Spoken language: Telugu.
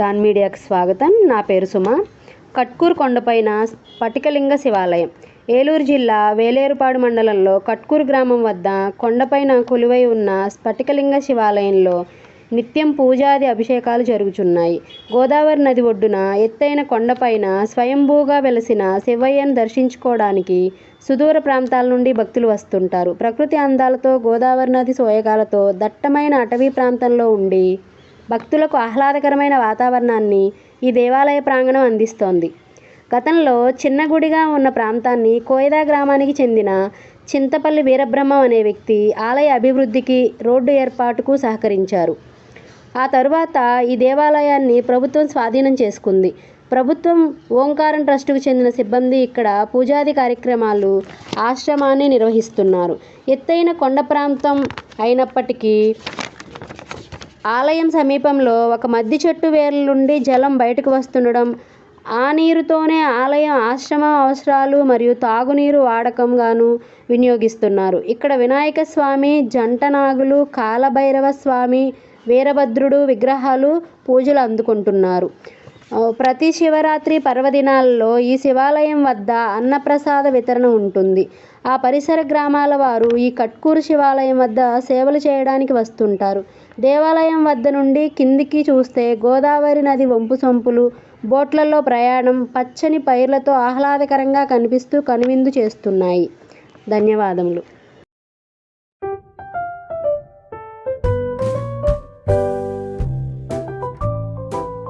డాన్ మీడియాకి స్వాగతం. నా పేరు సుమ. కట్కూరు కొండపైన స్పటికలింగ శివాలయం. ఏలూరు జిల్లా వేలేరుపాడు మండలంలో కట్కూరు గ్రామం వద్ద కొండపైన కొలువై ఉన్న స్ఫటికలింగ శివాలయంలో నిత్యం పూజాది అభిషేకాలు జరుగుచున్నాయి. గోదావరి నది ఒడ్డున ఎత్తైన కొండపైన స్వయంభూగా వెలసిన శివయ్యను దర్శించుకోవడానికి సుదూర ప్రాంతాల నుండి భక్తులు వస్తుంటారు. ప్రకృతి అందాలతో గోదావరి నది సోయగాలతో దట్టమైన అటవీ ప్రాంతంలో ఉండి భక్తులకు ఆహ్లాదకరమైన వాతావరణాన్ని ఈ దేవాలయ ప్రాంగణం అందిస్తోంది. గతంలో చిన్న గుడిగా ఉన్న ప్రాంతాన్ని కోయదా గ్రామానికి చెందిన చింతపల్లి వీరబ్రహ్మం అనే వ్యక్తి ఆలయ అభివృద్ధికి రోడ్డు ఏర్పాటుకు సహకరించారు. ఆ తరువాత ఈ దేవాలయాన్ని ప్రభుత్వం స్వాధీనం చేసుకుంది. ప్రభుత్వం ఓంకారం ట్రస్టుకు చెందిన సిబ్బంది ఇక్కడ పూజాది కార్యక్రమాలు ఆశ్రమాన్ని నిర్వహిస్తున్నారు. ఎత్తైన కొండ ప్రాంతం అయినప్పటికీ ఆలయం సమీపంలో ఒక మద్ది చెట్టు వేర్ల నుండి జలం బయటకు వస్తుండడం ఆ నీరుతోనే ఆలయం ఆశ్రమ అవసరాలు మరియు తాగునీరు వాడకంగాను వినియోగిస్తున్నారు. ఇక్కడ వినాయక స్వామి జంట నాగులు కాలభైరవ స్వామి వీరభద్రుడు విగ్రహాలు పూజలు అందుకుంటున్నారు. ప్రతి శివరాత్రి పర్వదినాల్లో ఈ శివాలయం వద్ద అన్నప్రసాద వితరణ ఉంటుంది. ఆ పరిసర గ్రామాల వారు ఈ కట్కూరు శివాలయం వద్ద సేవలు చేయడానికి వస్తుంటారు. దేవాలయం వద్ద నుండి కిందికి చూస్తే గోదావరి నది వంపు సొంపులు బోట్లలో ప్రయాణం పచ్చని పైర్లతో ఆహ్లాదకరంగా కనిపిస్తూ కనువిందు చేస్తున్నాయి. ధన్యవాదములు.